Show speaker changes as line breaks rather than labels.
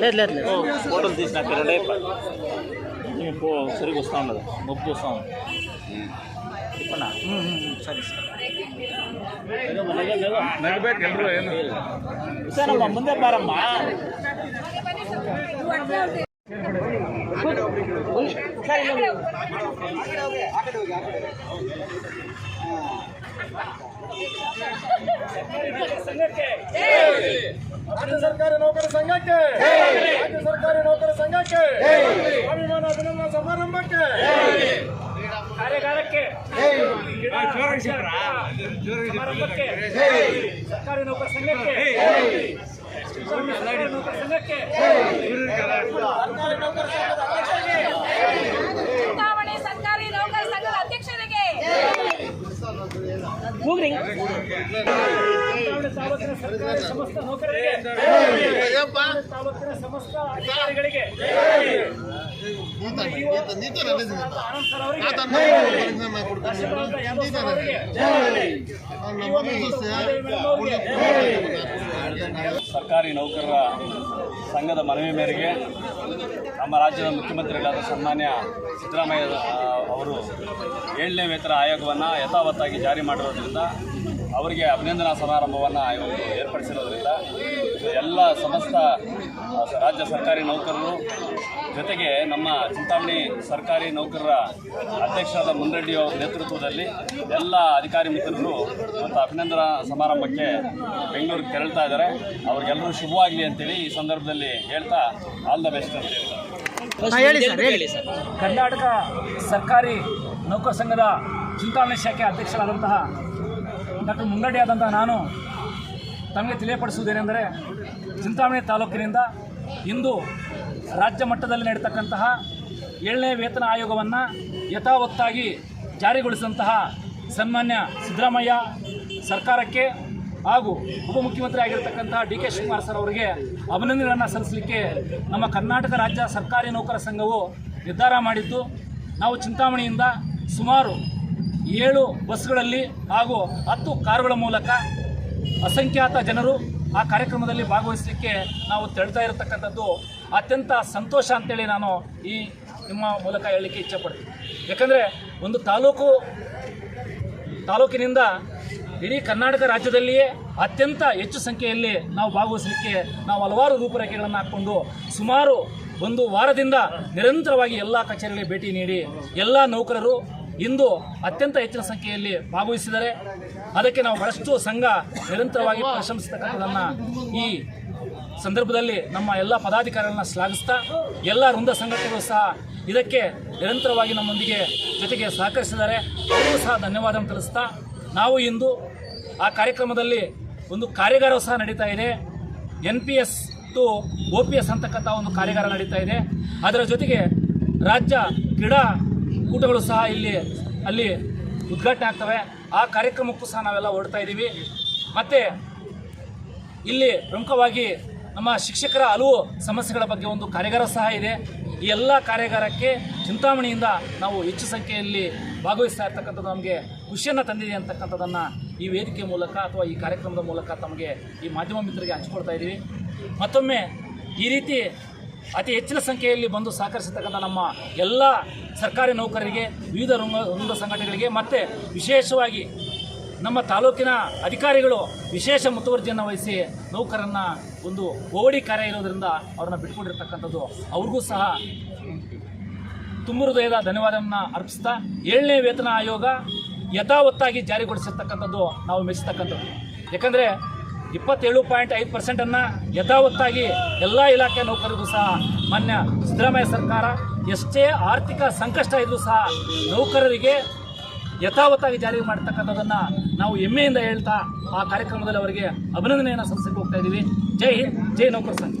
లేదు లేదు లేదు.
ఫోటోలు తీసినాక రెండే సరిగ్గా వస్తూ ఉండదు. నొప్పి వస్తూ ఉంది.
సరే సార్.
ముందే పారమ్మా. సరే
ರಾಜ್ಯ ಸರ್ಕಾರಿ ನೌಕರ ಸಂಘಕ್ಕೆ. ರಾಜ್ಯ ಸರ್ಕಾರಿ ನೌಕರ ಸಂಘಕ್ಕೆ. ಸ್ವಾಭಿಮಾನ ಅಭಿನಂದನಾ ಸಮಾರಂಭಕ್ಕೆ. ಕಾರ್ಯಾಗಾರಕ್ಕೆ. ಸಮಾರಂಭಕ್ಕೆ. ಸರ್ಕಾರಿ ನೌಕರ ಸಂಘಕ್ಕೆ. ಸರ್ಕಾರಿ ನೌಕರ ಸಂಘಕ್ಕೆ. ಸರ್ಕಾರಿ ನೌಕರ ಸಂಘದ ಅಧ್ಯಕ್ಷರಿಗೆ
ಚುನಾವಣೆ ಸರ್ಕಾರಿ ನೌಕರ ಸಂಘದ ಅಧ್ಯಕ್ಷರಿಗೆ
ಸರ್ಕಾರಿ
ಸರ್ಕಾರಿ ನೌಕರರ ಸಂಘದ ಮನವಿ ಮೇರೆಗೆ ನಮ್ಮ ರಾಜ್ಯದ ಮುಖ್ಯಮಂತ್ರಿಗಳಾದ ಸನ್ಮಾನ್ಯ ಸಿದ್ದರಾಮಯ್ಯ ಅವರು ಏಳನೇ ವೇತನ ಆಯೋಗವನ್ನು ಯಥಾವತ್ತಾಗಿ ಜಾರಿ ಮಾಡಿರೋದ್ರಿಂದ ಅವರಿಗೆ ಅಭಿನಂದನಾ ಸಮಾರಂಭವನ್ನು ಇವತ್ತು ಏರ್ಪಡಿಸಿರೋದ್ರಿಂದ ಎಲ್ಲ ಸಮಸ್ತ ರಾಜ್ಯ ಸರ್ಕಾರಿ ನೌಕರರು ಜೊತೆಗೆ ನಮ್ಮ ಚಿಂತಾಮಣಿ ಸರ್ಕಾರಿ ನೌಕರರ ಅಧ್ಯಕ್ಷರಾದ ಮುನ್ರೆಡ್ಡಿ ಅವರ ನೇತೃತ್ವದಲ್ಲಿ ಎಲ್ಲ ಅಧಿಕಾರಿ ಮಿತ್ರರು ಮತ್ತು ಅಭಿನಂದನಾ ಸಮಾರಂಭಕ್ಕೆ ಬೆಂಗಳೂರಿಗೆ ತೆರಳ್ತಾ ಇದ್ದಾರೆ. ಅವ್ರಿಗೆಲ್ಲರೂ ಶುಭವಾಗಲಿ ಅಂತೇಳಿ ಈ ಸಂದರ್ಭದಲ್ಲಿ ಹೇಳ್ತಾ ಆಲ್ ದ ಬೆಸ್ಟ್ ಅಂತ ಹೇಳ್ತಾರೆ.
ಹೇಳಿ ಸರ್ ಹೇಳಿ. ಸರ್.
ಕರ್ನಾಟಕ ಸರ್ಕಾರಿ ನೌಕರ ಸಂಘದ ಚಿಂತಾಮಣಿ ಶಾಖೆ ಅಧ್ಯಕ್ಷರಾದಂತಹ ಡಾಕ್ಟರ್ ಮುಂಗಡ್ಡಿ ಆದಂತಹ ನಾನು ತಮಗೆ ತಿಳಿಯಪಡಿಸುವುದೇನೆಂದರೆ ಚಿಂತಾಮಣಿ ತಾಲೂಕಿನಿಂದ ಇಂದು ರಾಜ್ಯ ಮಟ್ಟದಲ್ಲಿ ನಡೀತಕ್ಕಂತಹ ಏಳನೇ ವೇತನ ಆಯೋಗವನ್ನು ಯಥಾವತ್ತಾಗಿ ಜಾರಿಗೊಳಿಸಿದಂತಹ ಸನ್ಮಾನ್ಯ ಸಿದ್ದರಾಮಯ್ಯ ಸರ್ಕಾರಕ್ಕೆ ಹಾಗೂ ಉಪಮುಖ್ಯಮಂತ್ರಿ ಆಗಿರತಕ್ಕಂತಹ ಡಿ ಕೆ ಶಿವಕುಮಾರ್ ಸರ್ ಅವರಿಗೆ ಅಭಿನಂದನೆಗಳನ್ನು ಸಲ್ಲಿಸಲಿಕ್ಕೆ ನಮ್ಮ ಕರ್ನಾಟಕ ರಾಜ್ಯ ಸರ್ಕಾರಿ ನೌಕರ ಸಂಘವು ನಿರ್ಧಾರ ಮಾಡಿದ್ದು, ನಾವು ಚಿಂತಾಮಣಿಯಿಂದ ಸುಮಾರು ಏಳು ಬಸ್ಗಳಲ್ಲಿ ಹಾಗೂ ಹತ್ತು ಕಾರುಗಳ ಮೂಲಕ ಅಸಂಖ್ಯಾತ ಜನರು ಆ ಕಾರ್ಯಕ್ರಮದಲ್ಲಿ ಭಾಗವಹಿಸಲಿಕ್ಕೆ ನಾವು ತೆರಳ್ತಾ ಇರತಕ್ಕಂಥದ್ದು ಅತ್ಯಂತ ಸಂತೋಷ ಅಂತೇಳಿ ನಾನು ಈ ನಿಮ್ಮ ಮೂಲಕ ಹೇಳಲಿಕ್ಕೆ ಇಚ್ಛೆಪಡ್ತೀನಿ ಯಾಕಂದರೆ ಒಂದು ತಾಲೂಕು ತಾಲೂಕಿನಿಂದ ಇಡೀ ಕರ್ನಾಟಕ ರಾಜ್ಯದಲ್ಲಿಯೇ ಅತ್ಯಂತ ಹೆಚ್ಚು ಸಂಖ್ಯೆಯಲ್ಲಿ ನಾವು ಭಾಗವಹಿಸಲಿಕ್ಕೆ ನಾವು ಹಲವಾರು ರೂಪರೇಖೆಗಳನ್ನು ಹಾಕ್ಕೊಂಡು ಸುಮಾರು ಒಂದು ವಾರದಿಂದ ನಿರಂತರವಾಗಿ ಎಲ್ಲ ಕಚೇರಿಗಳಿಗೆ ಭೇಟಿ ನೀಡಿ ಎಲ್ಲ ನೌಕರರು ಇಂದು ಅತ್ಯಂತ ಹೆಚ್ಚಿನ ಸಂಖ್ಯೆಯಲ್ಲಿ ಭಾಗವಹಿಸಿದ್ದಾರೆ. ಅದಕ್ಕೆ ನಾವು ಬಹಳಷ್ಟು ಸಂಘ ನಿರಂತರವಾಗಿ ಪ್ರಶಂಸಿಸ್ತಕ್ಕಂಥದ್ದನ್ನು ಈ ಸಂದರ್ಭದಲ್ಲಿ ನಮ್ಮ ಎಲ್ಲ ಪದಾಧಿಕಾರಿಗಳನ್ನ ಶ್ಲಾಘಿಸ್ತಾ ಎಲ್ಲ ವೃಂದ ಸಂಘಟನೆಗಳು ಸಹ ಇದಕ್ಕೆ ನಿರಂತರವಾಗಿ ನಮ್ಮೊಂದಿಗೆ ಜೊತೆಗೆ ಸಹಕರಿಸಿದ್ದಾರೆ. ಅವರು ಸಹ ಧನ್ಯವಾದ ತಿಳಿಸ್ತಾ ನಾವು ಇಂದು ಆ ಕಾರ್ಯಕ್ರಮದಲ್ಲಿ ಒಂದು ಕಾರ್ಯಾಗಾರ ಸಹ ನಡೀತಾ ಇದೆ. N P S to O P S ಅಂತಕ್ಕಂಥ ಒಂದು ಕಾರ್ಯಾಗಾರ ನಡೀತಾ ಇದೆ. ಅದರ ಜೊತೆಗೆ ರಾಜ್ಯ ಕ್ರೀಡಾ ಕೂಟಗಳು ಸಹ ಇಲ್ಲಿ, ಅಲ್ಲಿ ಉದ್ಘಾಟನೆ ಆಗ್ತವೆ. ಆ ಕಾರ್ಯಕ್ರಮಕ್ಕೂ ಸಹ ನಾವೆಲ್ಲ ಹೊರಡ್ತಾ ಇದ್ದೀವಿ. ಮತ್ತು ಇಲ್ಲಿ ಪ್ರಮುಖವಾಗಿ ನಮ್ಮ ಶಿಕ್ಷಕರ ಹಲವು ಸಮಸ್ಯೆಗಳ ಬಗ್ಗೆ ಒಂದು ಕಾರ್ಯಾಗಾರ ಸಹ ಇದೆ. ಈ ಎಲ್ಲ ಕಾರ್ಯಾಗಾರಕ್ಕೆ ಚಿಂತಾಮಣಿಯಿಂದ ನಾವು ಹೆಚ್ಚು ಸಂಖ್ಯೆಯಲ್ಲಿ ಭಾಗವಹಿಸ್ತಾ ಇರ್ತಕ್ಕಂಥದ್ದು ನಮಗೆ ಖುಷಿಯನ್ನು ತಂದಿದೆ ಅಂತಕ್ಕಂಥದ್ದನ್ನು ಈ ವೇದಿಕೆ ಮೂಲಕ ಅಥವಾ ಈ ಕಾರ್ಯಕ್ರಮದ ಮೂಲಕ ತಮಗೆ ಈ ಮಾಧ್ಯಮ ಮಿತ್ರರಿಗೆ ಹಂಚಿಕೊಡ್ತಾ ಇದ್ದೀವಿ. ಮತ್ತೊಮ್ಮೆ ಈ ರೀತಿ ಅತಿ ಹೆಚ್ಚಿನ ಸಂಖ್ಯೆಯಲ್ಲಿ ಬಂದು ಸಹಕರಿಸತಕ್ಕಂಥ ನಮ್ಮ ಎಲ್ಲ ಸರ್ಕಾರಿ ನೌಕರರಿಗೆ, ವಿವಿಧ ರಂಗ ರಂಗ ಸಂಘಟನೆಗಳಿಗೆ ಮತ್ತು ವಿಶೇಷವಾಗಿ ನಮ್ಮ ತಾಲೂಕಿನ ಅಧಿಕಾರಿಗಳು ವಿಶೇಷ ಮುತುವರ್ಜಿಯನ್ನು ವಹಿಸಿ ನೌಕರನ್ನ ಒಂದು ಓಡಿ ಕಾರ್ಯ ಇರೋದ್ರಿಂದ ಅವ್ರನ್ನ ಬಿಟ್ಕೊಂಡಿರ್ತಕ್ಕಂಥದ್ದು ಅವ್ರಿಗೂ ಸಹ ತುಂಬ ಹೃದಯದ ಧನ್ಯವಾದವನ್ನು ಅರ್ಪಿಸ್ತಾ ಏಳನೇ ವೇತನ ಆಯೋಗ ಯಥಾವತ್ತಾಗಿ ಜಾರಿಗೊಳಿಸಿರ್ತಕ್ಕಂಥದ್ದು ನಾವು ಮೆಚ್ಚತಕ್ಕಂಥದ್ದು ಯಾಕಂದರೆ ಇಪ್ಪತ್ತೇಳು ಪಾಯಿಂಟ್ ಐದು ಪರ್ಸೆಂಟನ್ನು ಯಥಾವತ್ತಾಗಿ ಎಲ್ಲ ಇಲಾಖೆ ನೌಕರರಿಗೂ ಸಹ ಮಾನ್ಯ ಸಿದ್ದರಾಮಯ್ಯ ಸರ್ಕಾರ, ಎಷ್ಟೇ ಆರ್ಥಿಕ ಸಂಕಷ್ಟ ಇದ್ದರೂ ಸಹ ನೌಕರರಿಗೆ ಯಥಾವತ್ತಾಗಿ ಜಾರಿ ಮಾಡ್ತಕ್ಕಂಥದ್ದನ್ನು ನಾವು ಹೆಮ್ಮೆಯಿಂದ ಹೇಳ್ತಾ ಆ ಕಾರ್ಯಕ್ರಮದಲ್ಲಿ ಅವರಿಗೆ ಅಭಿನಂದನೆಯನ್ನು ಸಲ್ಲಿಸಕ್ಕೆ ಹೋಗ್ತಾ ಇದ್ದೀವಿ. ಜೈ ಹಿಂದ್ ಜೈ ನೌಕರ ಸಂಘ